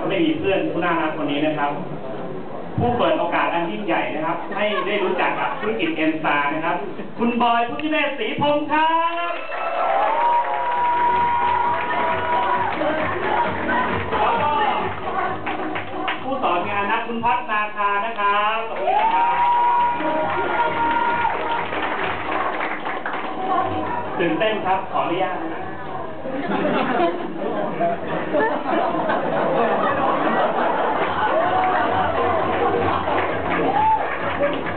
ถ้าไม่มีเพื่อนผู้น่ารักคนนี้นะครับ ผู้เปิดโอกาสอันยิ่งใหญ่นะครับ ให้ได้รู้จักกับธุรกิจเอ็นซานะครับ คุณบอยพุทธิเนศศรีพงศ์ครับผู้สอนงานนักคุณพัฒนาคานะครับตรงนี้นะครับตื่นเต้นครับขออนุญาตนะครับ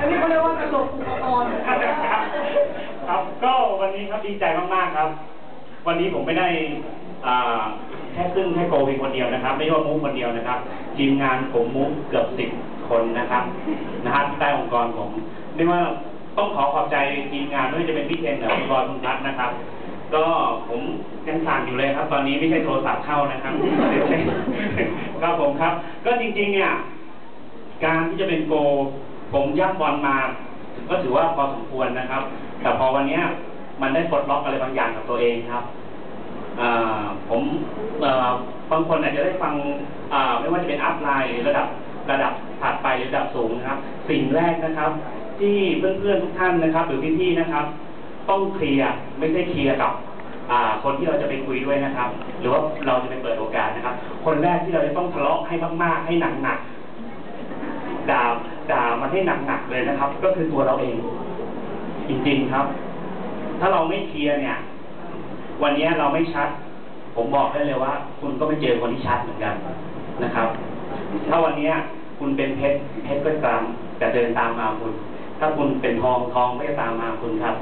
นี้เขาเรียกว่ากระจกอุปกรณ์ครับครับก็วันนี้ครับดีใจมากๆครับ วันนี้ผมไม่ได้อ่าแค่ขึ้นแค่โกเพียงคนเดียวนะครับ ไม่ใช่ว่ามุกคนเดียวนะครับทีมงานผมมุกเกือบสิบคนนะครับนะฮะที่ใต้องค์กรผมเรียกว่าต้องขอขอบใจทีมงานไม่ว่าจะเป็นพี่เทนกับพี่บอยคุณพัฒน์นะครับ ก็ผมยังสั่นอยู่เลยครับ ตอนนี้ไม่ใช่โทรศัพท์เข้านะครับครับผมครับ ก็จริงๆเนี่ย การที่จะเป็นโก ผมย่ำบอลมาก็ถือว่าพอสมควรนะครับ แต่พอวันนี้มันได้ปลดล็อกอะไรบางอย่างกับตัวเองครับผมบางคนอาจจะได้ฟังไม่ว่าจะเป็นอัพไลน์หรือระดับระดับถัดไปหรือระดับสูงนะครับ สิ่งแรกนะครับ ที่เพื่อนๆทุกท่านนะครับ หรือพี่ๆนะครับ ต้องเคลียร์ไม่ใช่เคลียร์กับคนที่เราจะไปคุยด้วยนะครับ หรือว่าเราจะไปเปิดโอกาสนะครับ คนแรกที่เราจะต้องทะเลาะให้มากๆให้หนักๆ มันให้หนักๆเลยนะครับ ก็คือตัวเราเอง จริงๆครับ ถ้าเราไม่เคลียร์เนี่ย วันนี้เราไม่ชัด ผมบอกได้เลยว่า คุณก็ไม่เจอคนที่ชัดเหมือนกันนะครับ ถ้าวันนี้คุณเป็นเพชรเพชรก็ตามจะเดินตามมาคุณ ถ้าคุณเป็นทองทองก็จะตามมาคุณครับ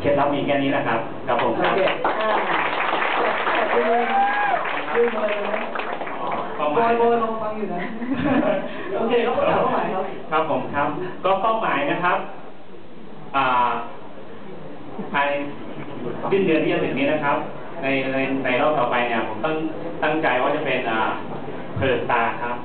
เคล็ดลับมีแค่นี้แหละครับครับผมโอครับ มายยบอยลองฟังอยู่นะ โอเคเขาถามเป้าหมายครับ ครับผมครับ ก็เป้าหมายนะครับอ่าภายในสิ้นเดือนที่จะถึงนี้นะครับ ในในในรอบต่อไปเนี่ยผมตั้งตั้งใจว่าจะเป็นอ่าเพลินตาครับ